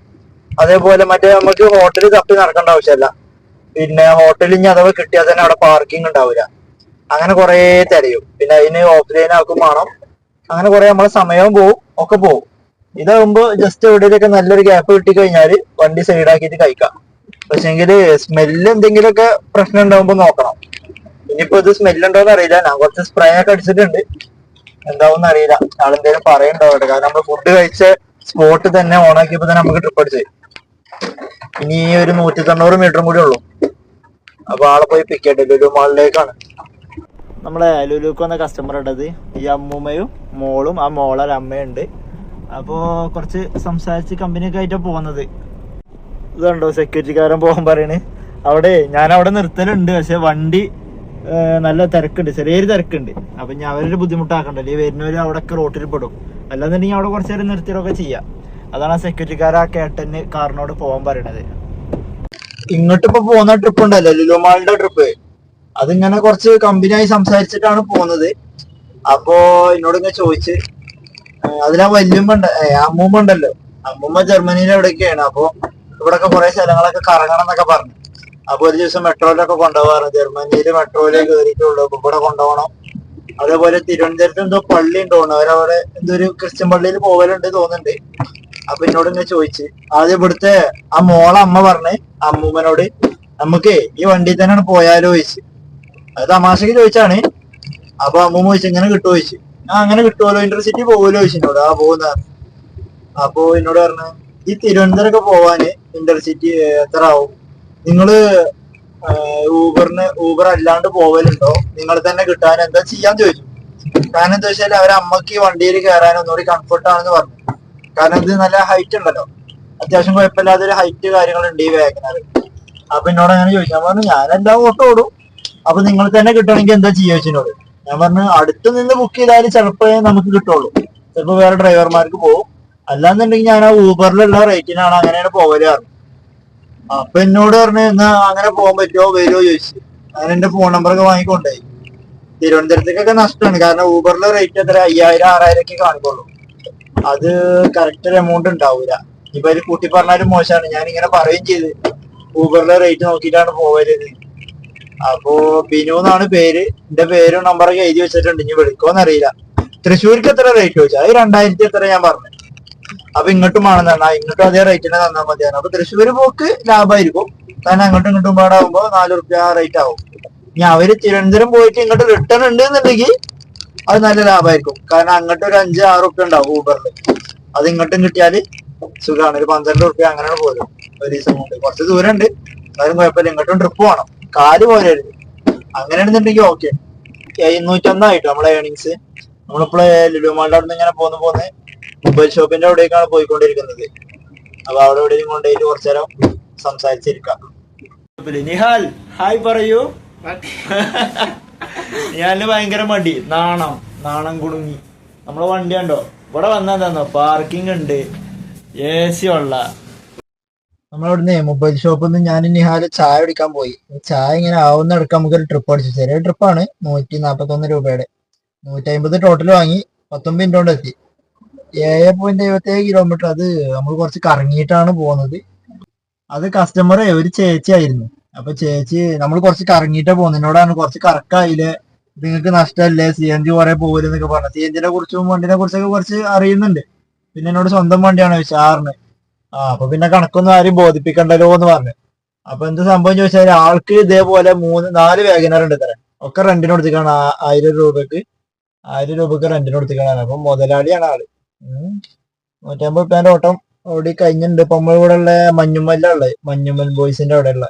അതേപോലെ മറ്റേ നമുക്ക് ഹോട്ടലിൽ തപ്പി നടക്കേണ്ട ആവശ്യമില്ല പിന്നെ ഹോട്ടലിൽ ഇനി അഥവാ കിട്ടിയാൽ തന്നെ അവിടെ പാർക്കിംഗ് ഉണ്ടാവില്ല അങ്ങനെ കുറെ തിരയും. പിന്നെ അതിന് ഓഫ്ലൈൻ ആക്കും വേണം. അങ്ങനെ കുറെ നമ്മളെ സമയവും പോവും ഒക്കെ പോവും. ഇതാകുമ്പോ ജസ്റ്റ് എവിടെയൊക്കെ നല്ലൊരു ഗ്യാപ്പ് കിട്ടി കഴിഞ്ഞാൽ വണ്ടി സൈഡ് സൈഡാക്കിയിട്ട് കഴിക്കാം. പക്ഷെങ്കിൽ സ്മെല്ല് എന്തെങ്കിലുമൊക്കെ പ്രശ്നം ഉണ്ടാവുമ്പോ നോക്കണം. ഇനിയിപ്പോ ഇത് സ്മെല്ല് ഉണ്ടോന്ന് അറിയില്ല. ഞാൻ കുറച്ച് സ്പ്രേ ഒക്കെ അടിച്ചിട്ടുണ്ട്. എന്താവും അറിയില്ല. ആളെന്തേലും പറയുന്നുണ്ടോ കാരണം നമ്മൾ ഫുഡ് കഴിച്ച സ്പോട്ട് തന്നെ ഓണാക്കിയപ്പോ തന്നെ നമുക്ക് ട്രിപ്പ് അടിച്ചു. ഇനി ഒരു നൂറ്റി തൊണ്ണൂറ് മീറ്ററും കൂടി ഉള്ളൂ. അപ്പൊ ആളെ പോയി പിക്ക് ചെയ്യട്ടെ. ലുലു മാളിലേക്കാണ് നമ്മളെ ലുലുക്ക് വന്ന കസ്റ്റമർ ഉണ്ടത് ഈ അമ്മൂമ്മയും മോളും ആ മോളൊരു അമ്മയുണ്ട് അപ്പോ കുറച്ച് സംസാരിച്ച് കമ്പനിയൊക്കെ ആയിട്ടാ പോകുന്നത് ഇതുണ്ടോ സെക്യൂരിറ്റിക്കാരൻ പോകാൻ പറയണ്? അവിടെ ഞാൻ അവിടെ നിർത്തലുണ്ട്. പക്ഷെ വണ്ടി നല്ല തിരക്കുണ്ട്. ചെറിയൊരു തിരക്കുണ്ട്. അപ്പൊ ഞാൻ അവരൊരു ബുദ്ധിമുട്ടാക്കണ്ടല്ലോ. ഈ വരുന്നവര് അവിടെ ഒക്കെ റോട്ടിൽ പെടും. അല്ലാന്നുണ്ടെങ്കിൽ അവിടെ കുറച്ച് നേരം നിർത്തിയൊക്കെ ചെയ്യാം. അതാണ് ആ സെക്യൂരിറ്റിക്കാർ ആ കേട്ടന് കാറിനോട് പോകാൻ പറയണത്. ഇങ്ങോട്ട് ഇപ്പൊ പോകുന്ന ട്രിപ്പ് ഉണ്ടല്ലോ. ലുലുമാളിന്റെ ട്രിപ്പ് അതിങ്ങനെ കുറച്ച് കമ്പനിയായി സംസാരിച്ചിട്ടാണ് പോകുന്നത്. അപ്പോ എന്നോട് ഇങ്ങനെ ചോദിച്ച് അതിലാ വല്യമ്മ അമ്മൂമ്മ ഉണ്ടല്ലോ. അമ്മൂമ്മ ജർമ്മനിയിൽ എവിടെയൊക്കെയാണ്? ഇവിടെ ഇവിടൊക്കെ കുറെ സ്ഥലങ്ങളൊക്കെ കറങ്ങണം എന്നൊക്കെ പറഞ്ഞു. അപ്പൊ ഒരു ദിവസം മെട്രോയിലൊക്കെ കൊണ്ടുപോകാറ്. ജർമ്മനിയിൽ മെട്രോയിലേ കയറിയിട്ടുള്ളൂ അപ്പൊ ഇവിടെ കൊണ്ടുപോകണം. അതേപോലെ തിരുവനന്തപുരത്ത് എന്തോ പള്ളി ഉണ്ടോ അവരവിടെ എന്തോ ഒരു ക്രിസ്ത്യൻ പള്ളിയിൽ പോകലുണ്ട് തോന്നുന്നുണ്ട്. അപ്പൊ എന്നോട് ഇങ്ങനെ ചോദിച്ചു. ആദ്യം ഇവിടുത്തെ ആ മോളെ അമ്മ പറഞ്ഞ് അമ്മൂമ്മനോട് നമുക്ക് ഈ വണ്ടി തന്നെയാണ് പോയാലോ? ചോദിച്ചു. അത് തമാശക്ക് ചോദിച്ചാണ്. അപ്പൊ അമ്മൂമ്മ ചോദിച്ചു ഇങ്ങനെ കിട്ടുമോ ചോദിച്ചു. ആ അങ്ങനെ കിട്ടുമല്ലോ ഇന്റർസിറ്റി പോകുമല്ലോ ചോദിച്ചു എന്നോട്. ആ പോകുന്ന. അപ്പൊ എന്നോട് പറഞ്ഞു ഈ തിരുവനന്തപുരം ഒക്കെ പോവാന് ഇന്റർസിറ്റി എത്ര ആവും? നിങ്ങൾ ഊബറിന് ഊബർ അല്ലാണ്ട് പോവലുണ്ടോ? നിങ്ങൾ തന്നെ കിട്ടാൻ എന്താ ചെയ്യാൻ ചോദിച്ചു. കാരണം എന്താ വെച്ചാൽ അവരെ അമ്മയ്ക്ക് വണ്ടിയിൽ കയറാൻ ഒന്നുകൂടി കംഫർട്ട് ആണെന്ന് പറഞ്ഞു. കാരണം ഇത് നല്ല ഹൈറ്റ് ഉണ്ടല്ലോ. അത്യാവശ്യം കുഴപ്പമില്ലാത്ത ഒരു ഹൈറ്റ് കാര്യങ്ങളുണ്ട് ഈ വേഗനാറ് അപ്പൊ എന്നോട് അങ്ങനെ ചോദിച്ചു. ഞാൻ പറഞ്ഞു ഞാൻ എന്താ ഓട്ടോ ഓടും? അപ്പൊ നിങ്ങൾ തന്നെ കിട്ടണമെങ്കിൽ എന്താ ചെയ്യാ ചോദിച്ചതിനോട് ഞാൻ പറഞ്ഞു അടുത്ത് നിന്ന് ബുക്ക് ചെയ്താൽ ചിലപ്പോ നമുക്ക് കിട്ടുള്ളൂ. ചിലപ്പോ വേറെ ഡ്രൈവർമാർക്ക് പോകും അല്ലാന്നുണ്ടെങ്കിൽ ഞാൻ ആ ഊബറിലുള്ള റേറ്റിനാണ് അങ്ങനെയാണ് പറഞ്ഞു. അപ്പൊ എന്നോട് പറഞ്ഞു എന്നാ അങ്ങനെ പോകാൻ പറ്റുമോ വരുമോ ചോദിച്ചു. അങ്ങനെ എന്റെ ഫോൺ നമ്പർ നമ്പറൊക്കെ വാങ്ങിക്കൊണ്ടായി തിരുവനന്തപുരത്തേക്കൊക്കെ നഷ്ടമാണ്. കാരണം ഊബറിലെ റേറ്റ് എത്ര? അയ്യായിരം ആറായിരം ഒക്കെ കാണിക്കുള്ളൂ. അത് കറക്റ്റ് ഒരു എമൗണ്ട് ഉണ്ടാവൂല. ഇപ്പൊ അതിൽ കൂട്ടി പറഞ്ഞാലും മോശമാണ്. ഞാൻ ഇങ്ങനെ പറയുകയും ചെയ്ത്. ഊബറിലെ റേറ്റ് നോക്കിയിട്ടാണ് പോവരുത്. അപ്പോ ബിനു എന്നാണ് പേര്. എന്റെ പേരും നമ്പറൊക്കെ എഴുതി വെച്ചിട്ടുണ്ട്. ഇനി വിളിക്കോന്ന് അറിയില്ല തൃശ്ശൂർക്ക് എത്ര റേറ്റ് ചോദിച്ചാൽ അത് രണ്ടായിരത്തി എത്ര ഞാൻ പറഞ്ഞു അപ്പൊ ഇങ്ങോട്ടും വേണം തന്നാ ഇങ്ങോട്ടും അതേ റേറ്റിന് തന്നാൽ മതിയാണ് അപ്പൊ തൃശ്ശൂര് പോക്ക് ലാഭമായിരിക്കും കാരണം അങ്ങോട്ടും ഇങ്ങോട്ടും പാടാകുമ്പോ നാല് റുപ്യ റേറ്റ് ആവും. ഇനി അവർ തിരുവനന്തപുരം പോയിട്ട് ഇങ്ങോട്ട് റിട്ടേൺ ഉണ്ട് എന്നുണ്ടെങ്കിൽ അത് നല്ല ലാഭമായിരിക്കും കാരണം അങ്ങോട്ട് ഒരു അഞ്ച് ആറ് റുപ്യ ഉണ്ടാവും ഊബറിൽ അത് ഇങ്ങോട്ടും കിട്ടിയാൽ സുഖമാണ് ഒരു പന്ത്രണ്ട് റുപ്യ അങ്ങനെയാണ് പോലും ഒരു ദിവസം കൊണ്ട്. കുറച്ച് ദൂരം ഉണ്ട് എന്നാലും കുഴപ്പമില്ല. ഇങ്ങോട്ടും ട്രിപ്പ് വേണം കാൽ പോരരുത്. അങ്ങനെയാണെന്നുണ്ടെങ്കിൽ ഓക്കെ എഴുന്നൂറ്റൊന്നായിട്ടോ നമ്മളെ ഏണിങ്സ് നമ്മളിപ്പോഴേ ലുലുമാളുടെ അവിടെ നിന്ന് ഇങ്ങനെ പോന്ന് പോന്ന് മൊബൈൽ ഷോപ്പിന്റെ അവിടേക്കാണ് പോയിക്കൊണ്ടിരിക്കുന്നത്. അപ്പൊ അവിടെ എവിടെയും കൊണ്ടുപോയിട്ട് കുറച്ചു നേരം സംസാരിച്ചിരിക്കാം. നിഹാൽ ഹായ് പറയൂ. നിഹാലിന് ഭയങ്കര മടി. നാണം നാണം കുടുങ്ങി. നമ്മളെ വണ്ടി ഉണ്ടോ ഇവിടെ വന്നെന്താന്നോ തന്നോ പാർക്കിംഗ് ഉണ്ട്. എ സി ഉള്ള. നമ്മളവിടുന്ന് മൊബൈൽ ഷോപ്പിൽ നിന്ന് ഞാൻ നിഹാൽ ചായ കുടിക്കാൻ പോയി. ചായ ഇങ്ങനെ ആവുന്ന ഇടയ്ക്ക് നമുക്ക് ഒരു ട്രിപ്പ് അടിച്ചു ചെറിയ ട്രിപ്പാണ് നൂറ്റി നാപ്പത്തൊന്ന് രൂപയുടെ. നൂറ്റി അമ്പത് ടോട്ടൽ വാങ്ങി. പത്തൊമ്പത് മിനിറ്റ് കൊണ്ട് എത്തി. ഏഴ് പോയിന്റ് എഴുപത്തി ഏഴ് കിലോമീറ്റർ അത് നമ്മൾ കുറച്ച് കറങ്ങിയിട്ടാണ് പോകുന്നത്. അത് കസ്റ്റമറെ ഒരു ചേച്ചി ആയിരുന്നു. അപ്പൊ ചേച്ചി നമ്മൾ കുറച്ച് കറങ്ങിയിട്ടാ പോകുന്നതിനോടാണ് കുറച്ച് കറക്കായില്ലേ? നിങ്ങൾക്ക് നഷ്ടമല്ലേ സി എൻ ജി കുറെ പോരുന്നൊക്കെ പറഞ്ഞു. സി എൻ ജിനെ കുറിച്ചും വണ്ടിനെ കുറിച്ചൊക്കെ കുറച്ച് അറിയുന്നുണ്ട്. പിന്നെ എന്നോട് സ്വന്തം വണ്ടിയാണ് വിശാറിന് ആ അപ്പൊ പിന്നെ കണക്കൊന്നും ആരും ബോധിപ്പിക്കണ്ടല്ലോ എന്ന് പറഞ്ഞു. അപ്പൊ എന്ത് സംഭവം ചോദിച്ചാൽ ആൾക്ക് ഇതേപോലെ മൂന്ന് നാല് വേഗനർ ഉണ്ട് തരാം ഒക്കെ റെന്റിന് കൊടുത്തിക്കാണ് ആയിരം രൂപക്ക്. ആയിരം രൂപക്ക് റെന്റിന് കൊടുത്തിക്കാണ് അപ്പൊ മുതലാളിയാണ് ആൾ. നൂറ്റമ്പത് റുപ്യാന്റെ ഓട്ടം ഓടി കഴിഞ്ഞിട്ടുണ്ട്. ഇപ്പൊ നമ്മൾ ഇവിടെ ഉള്ള മഞ്ഞുമല്ലേ മഞ്ഞുമൽ ബോയ്സിന്റെ അവിടെ ഉള്ള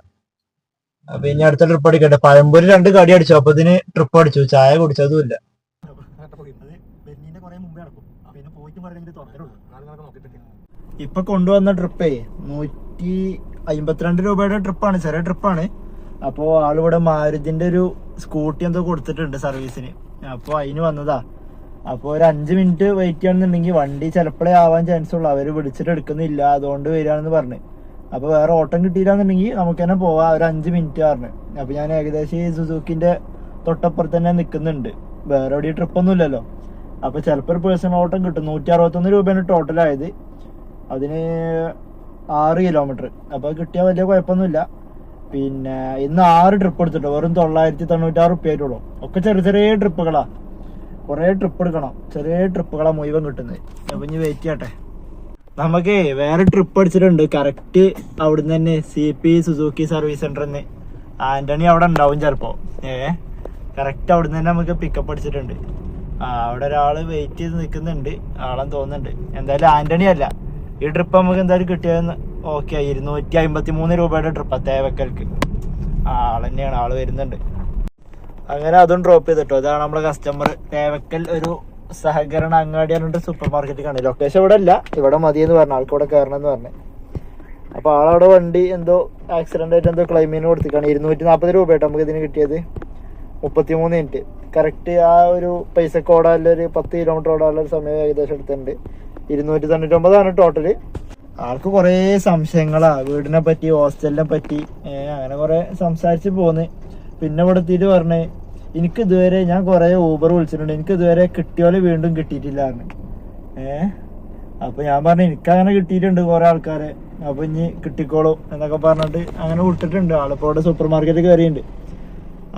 അപ്പൊ ഇനി അടുത്ത ട്രിപ്പ് അടിക്കട്ടെ പഴംപൊരി രണ്ട് കടി അടിച്ചു. അപ്പൊ ഇതിന് ട്രിപ്പ് അടിച്ചു. ചായ കുടിച്ചതും ഇല്ല. ഇപ്പൊ കൊണ്ടുവന്ന ട്രിപ്പേ നൂറ്റി അമ്പത്തിരണ്ട് രൂപയുടെ ട്രിപ്പാണ് ചെറിയ ട്രിപ്പാണ് അപ്പോ ആളിവിടെ മാരുതിന്റെ ഒരു സ്കൂട്ടി എന്തോ കൊടുത്തിട്ടുണ്ട് സർവീസിന് അപ്പൊ അതിന് വന്നതാ. അപ്പൊ ഒരു അഞ്ച് മിനിറ്റ് വെയിറ്റ് ചെയ്യണമെന്നുണ്ടെങ്കിൽ വണ്ടി ചിലപ്പോഴേ ആവാൻ ചാൻസ് ഉള്ളു. അവർ വിളിച്ചിട്ട് എടുക്കുന്നില്ല. അതുകൊണ്ട് വരികയാണെന്ന് പറഞ്ഞു. അപ്പൊ വേറെ ഓട്ടം കിട്ടിയില്ലാന്നുണ്ടെങ്കിൽ നമുക്ക് തന്നെ പോവാം. ഒരു അഞ്ച് മിനിറ്റ് പറഞ്ഞു. അപ്പൊ ഞാൻ ഏകദേശം ഈ സുസൂക്കിന്റെ തൊട്ടപ്പുറത്ത് തന്നെ നിൽക്കുന്നുണ്ട്. വേറെ ട്രിപ്പ് ഒന്നും ഇല്ലല്ലോ. അപ്പൊ ചിലപ്പോൾ ഒരു പേഴ്സണൽ ഓട്ടം കിട്ടും. നൂറ്റി അറുപത്തൊന്ന് രൂപയാണ് ടോട്ടൽ ആയത്. അതിന് ആറ് കിലോമീറ്റർ അപ്പൊ കിട്ടിയ വലിയ കുഴപ്പമൊന്നുമില്ല. പിന്നെ ഇന്ന് ആറ് ട്രിപ്പ് എടുത്തിട്ടുണ്ട്. വെറും തൊള്ളായിരത്തി തൊണ്ണൂറ്റാറ് റുപ്യ ആയിട്ടുള്ളൂ. ഒക്കെ ചെറിയ ചെറിയ ട്രിപ്പുകളാ കുറെ ട്രിപ്പ് എടുക്കണം. ചെറിയ ട്രിപ്പുകളാ മുഴുവൻ കിട്ടുന്നത്. അപ്പൊ ഇനി വെയിറ്റ് ചെയ്യട്ടെ. നമുക്ക് വേറെ ട്രിപ്പ് അടിച്ചിട്ടുണ്ട്. കറക്റ്റ് അവിടുന്ന് തന്നെ സി പി സുസൂക്കി സർവീസ് സെന്ററിന്ന് ആന്റണി അവിടെ ഉണ്ടാവും ചിലപ്പോ. ഏ? കറക്റ്റ് അവിടുന്ന് തന്നെ നമുക്ക് പിക്കപ്പ് അടിച്ചിട്ടുണ്ട്. അവിടെ ഒരാൾ വെയിറ്റ് ചെയ്ത് നിൽക്കുന്നുണ്ട് ആളെന്ന് തോന്നുന്നുണ്ട്. എന്തായാലും ആന്റണി അല്ല. ഈ ട്രിപ്പ് നമുക്ക് എന്തായാലും കിട്ടിയതെന്ന് ഓക്കെ ഇരുന്നൂറ്റി അമ്പത്തി മൂന്ന് രൂപയുടെ ട്രിപ്പ് തേവക്കൽക്ക്. ആൾ തന്നെയാണ്. ആൾ വരുന്നുണ്ട്. അങ്ങനെ അതും ഡ്രോപ്പ് ചെയ്തിട്ടോ. അതാണ് നമ്മുടെ കസ്റ്റമർ തേവക്കൽ ഒരു സഹകരണ അങ്ങാടി പറഞ്ഞിട്ട് സൂപ്പർ മാർക്കറ്റ് കാണും ലൊക്കേഷൻ ഇവിടെ അല്ല ഇവിടെ മതി എന്ന് പറഞ്ഞു. ആൾക്ക് ഇവിടെ കയറണം എന്ന് പറഞ്ഞു. അപ്പൊ ആളവിടെ വണ്ടി എന്തോ ആക്സിഡന്റ് ആയിട്ട് എന്തോ ക്ലൈമിന് കൊടുത്തിക്കാണ് ഇരുന്നൂറ്റി നാൽപ്പത് രൂപ ആയിട്ട് നമുക്ക് ഇതിന് കിട്ടിയത്. മുപ്പത്തിമൂന്ന് മിനിറ്റ് കറക്റ്റ് ആ ഒരു പൈസക്ക് ഓടാനുള്ള ഒരു പത്ത് കിലോമീറ്റർ ഓടാനുള്ള ഒരു സമയം ഏകദേശം എടുത്തിട്ടുണ്ട്. ഇരുന്നൂറ്റി തൊണ്ണൂറ്റൊമ്പതാണ് ടോട്ടൽ ആൾക്ക് കുറേ സംശയങ്ങളാ. വീടിനെ പറ്റി ഹോസ്റ്റലിനെ പറ്റി അങ്ങനെ കുറെ സംസാരിച്ച് പോന്ന്. പിന്നെ ഇവിടെ എത്തിയിട്ട് പറഞ്ഞേ എനിക്ക് ഇതുവരെ ഞാൻ കുറെ ഊബർ വിളിച്ചിട്ടുണ്ട്. എനിക്ക് ഇതുവരെ കിട്ടിയോലെ വീണ്ടും കിട്ടിയിട്ടില്ല പറഞ്ഞു ഏ? അപ്പൊ ഞാൻ പറഞ്ഞു എനിക്ക് അങ്ങനെ കിട്ടിയിട്ടുണ്ട് കുറെ ആൾക്കാരെ. അപ്പൊ ഇനി കിട്ടിക്കോളും എന്നൊക്കെ പറഞ്ഞിട്ട് അങ്ങനെ വിട്ടിട്ടുണ്ട്. ആളിപ്പോ ഇവിടെ സൂപ്പർ മാർക്കറ്റിൽ കയറിയിട്ടുണ്ട്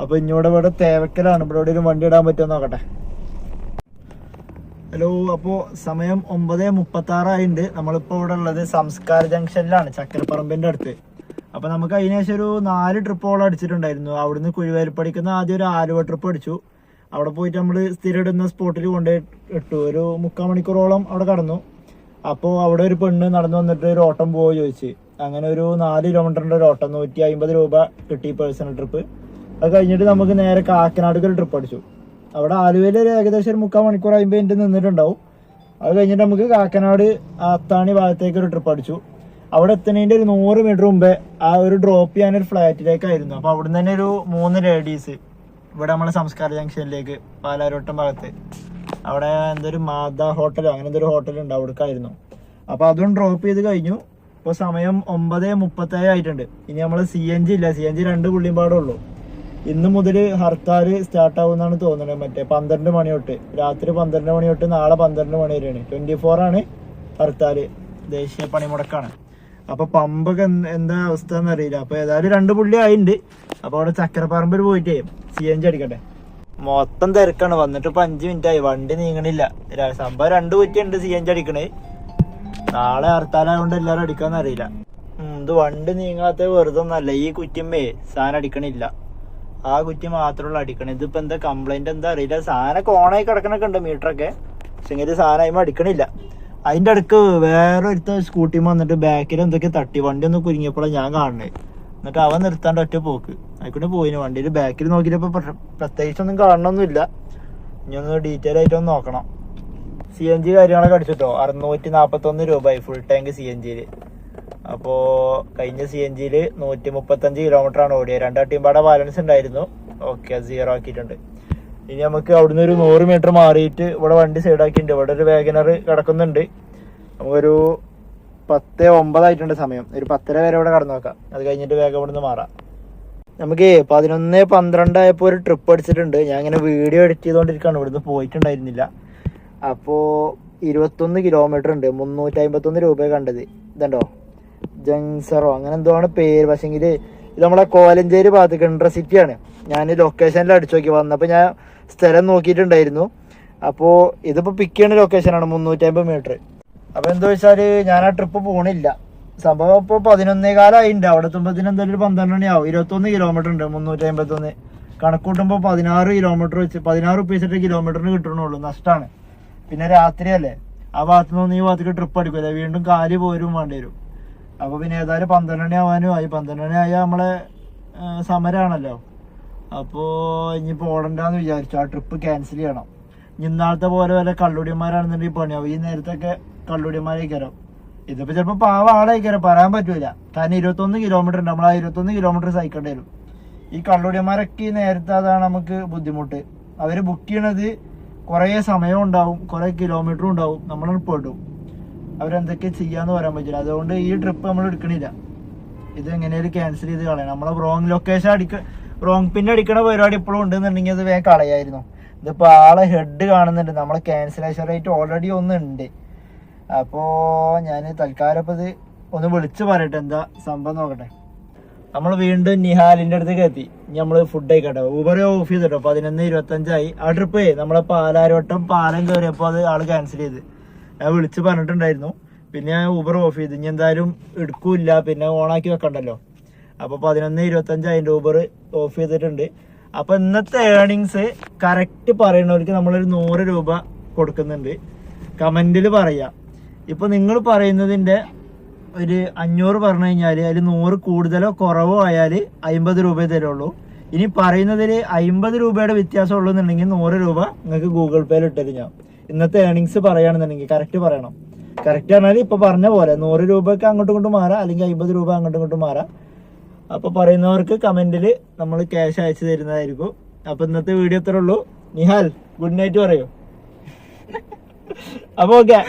അപ്പൊ ഇനിയോടെ ഇവിടെ തേവക്കലാണ്. ഇവിടെ എവിടെയും വണ്ടി ഇടാൻ പറ്റുമോ നോക്കട്ടെ. ഹലോ അപ്പോ സമയം ഒമ്പത് ആറായിണ്ട് നമ്മളിപ്പോ ഇവിടെ ഉള്ളത് സംസ്കാര ജംഗ്ഷനിലാണ് ചക്കരപ്പറമ്പിന്റെ അടുത്ത്. അപ്പൊ നമുക്ക് അതിനേശം ഒരു നാല് ട്രിപ്പോളം അടിച്ചിട്ടുണ്ടായിരുന്നു. അവിടുന്ന് കുഴിവേലിപ്പടിക്കുന്ന ആദ്യം ഒരു ആലുവ ട്രിപ്പ് അടിച്ചു. അവിടെ പോയിട്ട് നമ്മൾ സ്ഥിരം ഇടുന്ന സ്പോട്ടിൽ കൊണ്ടുപോയി ഇട്ടു. ഒരു മുക്കാൽ മണിക്കൂറോളം അവിടെ കടന്നു. അപ്പോൾ അവിടെ ഒരു പെണ്ണ് നടന്നു വന്നിട്ട് ഒരു ഓട്ടം പോവോ ചോദിച്ച്. അങ്ങനെ ഒരു നാല് കിലോമീറ്ററിന്റെ ഒരു ഓട്ടം. നൂറ്റി അമ്പത് രൂപ കിട്ടി പേഴ്സണൽ ട്രിപ്പ് അത് കഴിഞ്ഞിട്ട് നമുക്ക് നേരെ കാക്കനാടുക്ക് ഒരു ട്രിപ്പ് അടിച്ചു. അവിടെ ആലുവയിൽ ഒരു ഏകദേശം ഒരു മുക്കാൽ മണിക്കൂർ അമ്പത് എന്റെ നിന്നിട്ടുണ്ടാവും. അത് കഴിഞ്ഞിട്ട് നമുക്ക് കാക്കനാട് ആത്താണി ഭാഗത്തേക്ക് ഒരു ട്രിപ്പ് അടിച്ചു. അവിടെ എത്തുന്നതിന്റെ ഒരു നൂറ് മീറ്റർ മുമ്പേ ആ ഒരു ഡ്രോപ്പ് ചെയ്യാൻ ഒരു ഫ്ലാറ്റിലേക്കായിരുന്നു അപ്പൊ അവിടുന്ന് തന്നെ ഒരു മൂന്ന് ലേഡീസ് ഇവിടെ നമ്മളെ സംസ്കാര ജംഗ്ഷനിലേക്ക് പാലാരോട്ടം ഭാഗത്ത്. അവിടെ എന്തൊരു മാതാ ഹോട്ടലോ അങ്ങനെ എന്തൊരു ഹോട്ടൽ ഉണ്ട് അവിടേക്കായിരുന്നു. അപ്പൊ അതും ഡ്രോപ്പ് ചെയ്ത് കഴിഞ്ഞു. ഇപ്പൊ സമയം ഒമ്പത് മുപ്പത്തേഴ് ആയിട്ടുണ്ട്. ഇനി നമ്മൾ സി എൻ ജി ഇല്ല. സി എൻ ജി രണ്ട് പുള്ളിയും ഉള്ളൂ. ഇന്ന് മുതൽ ഹർത്താൽ സ്റ്റാർട്ട് ആവുമെന്നാണ് തോന്നുന്നത്. മറ്റേ പന്ത്രണ്ട് മണി തൊട്ട് രാത്രി പന്ത്രണ്ട് മണി തൊട്ട് നാളെ പന്ത്രണ്ട് മണി വരെയാണ്. ട്വന്റി ഫോർ ആണ് ഹർത്താൽ ദേശീയ പണിമുടക്കാണ്. അപ്പൊ പമ്പൊക്കെ എന്താ അവസ്ഥ എന്ന് അറിയില്ല. അപ്പൊ ഏതായാലും രണ്ട് പുള്ളി ആയിണ്ട്. അപ്പൊ അവിടെ ചക്കരപ്പറമ്പിൽ പോയിട്ടേ സി എൻ ജി അടിക്കട്ടെ. മൊത്തം തിരക്കാണ്. വന്നിട്ട് ഇപ്പൊ അഞ്ചു മിനിറ്റ് ആയി. വണ്ടി നീങ്ങണില്ല. സംഭവം രണ്ട് കുറ്റിയുണ്ട് സി എൻ ജി അടിക്കണേ. നാളെ ഹർത്താലായതുകൊണ്ട് എല്ലാരും അടിക്കാന്ന് അറിയില്ല. ഇത് വണ്ടി നീങ്ങാത്ത വെറുതെ ഒന്നല്ല ഈ കുറ്റിമ്മേ സാധനം അടിക്കണില്ല. ആ കുറ്റി മാത്രമുള്ള അടിക്കണേ. ഇതിപ്പോ എന്താ കംപ്ലൈന്റ് എന്താ അറിയില്ല. സാധനം ഓണായി കിടക്കണൊക്കെ ഉണ്ട് മീറ്ററൊക്കെ പക്ഷെ സാധനം അടിക്കണില്ല. അതിന്റെ അടുക്ക് വേറെ ഒരുത്ത സ്കൂട്ടി വന്നിട്ട് ബാക്കിൽ എന്തൊക്കെ തട്ടി വണ്ടി ഒന്ന് കുരുങ്ങിയപ്പോഴാണ് ഞാൻ കാണുന്നത് എന്നിട്ട് അവൻ നിർത്താണ്ട് ഒറ്റ പോക്ക്. അതിക്കൂടെ പോയിന് വണ്ടിയിൽ. ബാക്കിൽ നോക്കിയപ്പോ പ്രത്യേകിച്ച് ഒന്നും കാണണമൊന്നുമില്ല ഇനി ഒന്ന് ഡീറ്റെയിൽ ആയിട്ട് ഒന്ന് നോക്കണം. സി എൻ ജി കാര്യങ്ങളൊക്കെ അടിച്ചിട്ടോ? അറുന്നൂറ്റി നാപ്പത്തൊന്ന് രൂപയായി ഫുൾ ടാങ്ക് സി എൻ ജിയിൽ അപ്പോ കഴിഞ്ഞ സി എൻ ജിയിൽ നൂറ്റി മുപ്പത്തഞ്ച് കിലോമീറ്റർ ആണ് ഓടിയത് രണ്ടാട്ടിയും പാടെ ബാലൻസ് ഉണ്ടായിരുന്നു. ഓക്കെ സീറോ ആക്കിയിട്ടുണ്ട്. ഇനി നമുക്ക് അവിടുന്ന് ഒരു നൂറ് മീറ്റർ മാറിയിട്ട് ഇവിടെ വണ്ടി സൈഡ് ആക്കിയിട്ടുണ്ട്. ഇവിടെ ഒരു വേഗനർ കിടക്കുന്നുണ്ട്. നമുക്കൊരു പത്ത് ഒമ്പതായിട്ടുണ്ട് സമയം. ഒരു പത്തര വരെ ഇവിടെ കടന്നു നോക്കാം. അത് കഴിഞ്ഞിട്ട് വേഗം ഇവിടുന്ന് മാറാം. നമുക്ക് പതിനൊന്ന് പന്ത്രണ്ടായപ്പോൾ ഒരു ട്രിപ്പ് അടിച്ചിട്ടുണ്ട്. ഞാൻ ഇങ്ങനെ വീഡിയോ എഡിറ്റ് ചെയ്തുകൊണ്ടിരിക്കുകയാണ് ഇവിടുന്ന് പോയിട്ടുണ്ടായിരുന്നില്ല. അപ്പോൾ ഇരുപത്തൊന്ന് കിലോമീറ്റർ ഉണ്ട്. മുന്നൂറ്റി അമ്പത്തൊന്ന് രൂപ കണ്ടത്. ഇതുണ്ടോ? ജങ്സറോ അങ്ങനെ എന്തോ ആണ് പേര്. പക്ഷേങ്കിൽ ഇത് നമ്മളെ കോലഞ്ചേരി ഭാഗത്ത് ഇൻട്രസിറ്റി സിറ്റിയാണ് ഞാൻ ലൊക്കേഷനിൽ അടിച്ചു നോക്കി. വന്നപ്പോൾ ഞാൻ സ്ഥലം നോക്കിയിട്ടുണ്ടായിരുന്നു. അപ്പോൾ ഇതിപ്പോൾ പിക്ക് ചെയ്യുന്ന ലൊക്കേഷനാണ് മുന്നൂറ്റി അമ്പത് മീറ്റർ അപ്പോൾ എന്താ വെച്ചാൽ ഞാൻ ആ ട്രിപ്പ് പോണില്ല. സംഭവം ഇപ്പോൾ പതിനൊന്നേ കാലമായിട്ടുണ്ട് അവിടെ എത്തുമ്പോഴത്തേന് എന്തായാലും ഒരു പന്ത്രണ്ട് മണിയാവും. ഇരുപത്തൊന്ന് കിലോമീറ്റർ ഉണ്ട് മുന്നൂറ്റി അമ്പത്തൊന്ന് കണക്കൂട്ടുമ്പോൾ പതിനാറ് കിലോമീറ്റർ വെച്ച് പതിനാറ് റുപ്പീസിട്ട് കിലോമീറ്ററിന് കിട്ടണുള്ളൂ. നഷ്ടമാണ് പിന്നെ രാത്രിയല്ലേ. ആ ഭാഗത്തു നിന്ന് ഈ ഭാഗത്തേക്ക് ട്രിപ്പ് അടിക്കില്ല വീണ്ടും കാൽ പോരും വേണ്ടി വരും. അപ്പോൾ പിന്നെ ഏതായാലും പന്ത്രണ്ട് മണി ആവാനും ആയി. പന്ത്രണ്ട് മണി ആയാൽ നമ്മളെ സമരമാണല്ലോ അപ്പോൾ ഇനി പോകണ്ടെന്ന് വിചാരിച്ചു. ആ ട്രിപ്പ് ക്യാൻസൽ ചെയ്യണം. ഇനി ഇന്നാളത്തെ പോലെ വല്ല കള്ളുടിയന്മാരാണെന്നുണ്ടെങ്കിൽ പണിയാവും ഈ നേരത്തൊക്കെ കള്ളുടിയന്മാരേക്കരം ഇതിപ്പോൾ ചിലപ്പോൾ പാവ ആളേക്കരം പറയാൻ പറ്റൂല. കാരണം ഇരുപത്തൊന്ന് കിലോമീറ്റർ ഉണ്ട്. നമ്മൾ ആ ഇരുപത്തൊന്ന് കിലോമീറ്റർ സഹിക്കേണ്ടി വരും ഈ കള്ളുടിയന്മാരൊക്കെ ഈ നേരത്തെ അതാണ് നമുക്ക് ബുദ്ധിമുട്ട്. അവർ ബുക്ക് ചെയ്യണത് കുറേ സമയം ഉണ്ടാവും. കുറേ കിലോമീറ്ററും ഉണ്ടാവും. നമ്മൾ പെടും. അവരെന്തൊക്കെ ചെയ്യാന്ന് പറയാൻ പറ്റില്ല. അതുകൊണ്ട് ഈ ട്രിപ്പ് നമ്മൾ എടുക്കണില്ല. ഇത് എങ്ങനെയാലും ക്യാൻസൽ ചെയ്ത് കളയണം. നമ്മളെ റോങ് ലൊക്കേഷൻ അടിക്ക റോങ് പിൻ അടിക്കണ പരിപാടി ഇപ്പോഴും ഉണ്ടെന്നുണ്ടെങ്കിൽ അത് വേഗം കളയായിരുന്നു. ഇതിപ്പോ ആളെ ഹെഡ് കാണുന്നുണ്ട്. നമ്മളെ ക്യാൻസലേഷൻ റേറ്റ് ഓൾറെഡി ഒന്നുണ്ട് അപ്പോ ഞാൻ തൽക്കാലം ഇപ്പൊ ഇത് ഒന്ന് വിളിച്ച് പറയട്ടെ. എന്താ സംഭവം നോക്കട്ടെ. നമ്മൾ വീണ്ടും നിഹാലിന്റെ അടുത്തേക്ക് എത്തി. നമ്മൾ ഫുഡ് കഴിക്കട്ടെ. ഊബർ ഓഫ് ചെയ്തിട്ടോ. പതിനൊന്ന് ഇരുപത്തഞ്ചായി. ആ ട്രിപ്പ് നമ്മളെ പാലാരോട്ടം പാലം കയറിയപ്പോൾ അത് ആൾ ക്യാൻസൽ ചെയ്ത്. ഞാൻ വിളിച്ച് പറഞ്ഞിട്ടുണ്ടായിരുന്നു. പിന്നെ ഞാൻ ഊബർ ഓഫ് ചെയ്ത്. ഇനി എന്തായാലും എടുക്കൂല പിന്നെ ഓണാക്കി വെക്കണ്ടല്ലോ. അപ്പൊ പതിനൊന്ന് ഇരുപത്തഞ്ചായിരം രൂപ ഓഫ് ചെയ്തിട്ടുണ്ട്. അപ്പൊ ഇന്നത്തെ ഏർണിങ്സ് കറക്റ്റ് പറയുന്നവർക്ക് നമ്മളൊരു നൂറ് രൂപ കൊടുക്കുന്നുണ്ട്. കമന്റിൽ പറയാ. ഇപ്പൊ നിങ്ങൾ പറയുന്നതിന്റെ ഒരു അഞ്ഞൂറ് പറഞ്ഞു കഴിഞ്ഞാൽ അതിൽ നൂറ് കൂടുതലോ കുറവോ ആയാൽ അമ്പത് രൂപയെ തരുള്ളൂ. ഇനി പറയുന്നതിൽ അമ്പത് രൂപയുടെ വ്യത്യാസം ഉള്ളൂന്നുണ്ടെങ്കിൽ നൂറ് രൂപ നിങ്ങൾക്ക് ഗൂഗിൾ പേയിൽ ഇട്ടത് ഞാൻ. ഇന്നത്തെ ഏണിങ്സ് പറയുകയാണെന്നുണ്ടെങ്കിൽ കറക്റ്റ് പറയണം. കറക്റ്റ് പറഞ്ഞാൽ ഇപ്പൊ പറഞ്ഞ പോലെ നൂറ് രൂപയ്ക്ക് അങ്ങോട്ടും ഇങ്ങോട്ടും മാറാം അല്ലെങ്കിൽ അമ്പത് രൂപ അങ്ങോട്ടും ഇങ്ങോട്ടും മാറാം. അപ്പൊ പറയുന്നവർക്ക് കമന്റിൽ നമ്മൾ ക്യാഷ് അയച്ചു തരുന്നതായിരിക്കും. അപ്പൊ ഇന്നത്തെ വീഡിയോ ഇത്രേ ഉള്ളൂ. നിഹാൽ ഗുഡ് നൈറ്റ് പറയൂ. അപ്പൊ ഓക്കെ